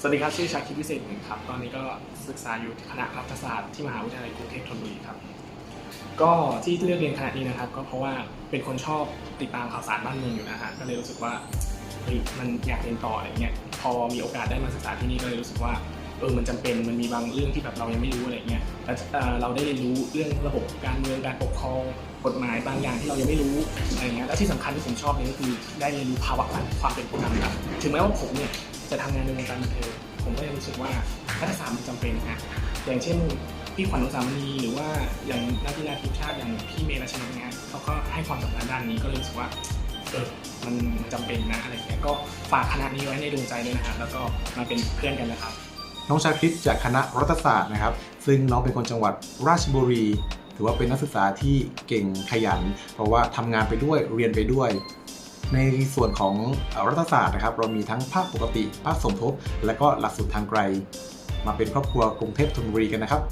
สวัสดีครับ ชื่อชาคิดวิเศษหนึ่งครับ ตอนนี้ก็ศึกษาอยู่คณะรัฐศาสตร์ที่มหาวิทยาลัยกรุงเทพธนบุรีครับ ก็ที่เลือกเรียนคณะนี้นะครับ ก็เพราะว่าเป็นคนชอบติดตามข่าวสารบ้านเมืองอยู่นะฮะก็เลยรู้สึกว่าเฮ้ยมันอยากเรียนต่ออะไรเงี้ยพอมีโอกาสได้มาศึกษาที่นี่ก็เลยรู้สึกว่าเออมันจำเป็นมันมีบางเรื่องที่แบบเรายังไม่รู้อะไรเงี้ยแล้วเอ่เราได้เรียนรู้เรื่องระบบการเมืองการปกครองกฎหมายบางอย่างที่เรายังไม่รู้อะไรเงี้ยแล้วที่สำคัญที่ผมชอบเลยก็คือได้เรียนรู้ภาวะความเป็นผู้นำครับถึงแม้ว่าผมเนี่ย จะทำงานในวงการบันเทิงผมก็ยังรู้สึกว่ารัฐศาสตร์มันจำเป็นนะอย่างเช่นพี่ขวัญอุสามณีหรือว่าอย่างนักกีฬาทีมชาติอย่างพี่เมย์รัชนกเนี่ยเขาก็ให้ความสำคัญด้านนี้ก็เลยรู้สึกว่าเออมันจำเป็นนะอะไรเงี้ยก็ฝากคณะนี้ไว้ในดวงใจด้วยนะครับแล้วก็มาเป็นเพื่อนกันนะครับ น้องชาคริตจากคณะรัฐศาสตร์นะครับ ซึ่งน้องเป็นคนจังหวัดราชบุรี ถือว่าเป็นนักศึกษาที่เก่งขยัน เพราะว่าทำงานไปด้วยเรียนไปด้วย ในส่วนของรัฐศาสตร์นะครับ เรามีทั้งภาคปกติ ภาคสมทบ และก็หลักสูตรทางไกล มาเป็นครอบครัวกรุงเทพธนบุรีกันนะครับ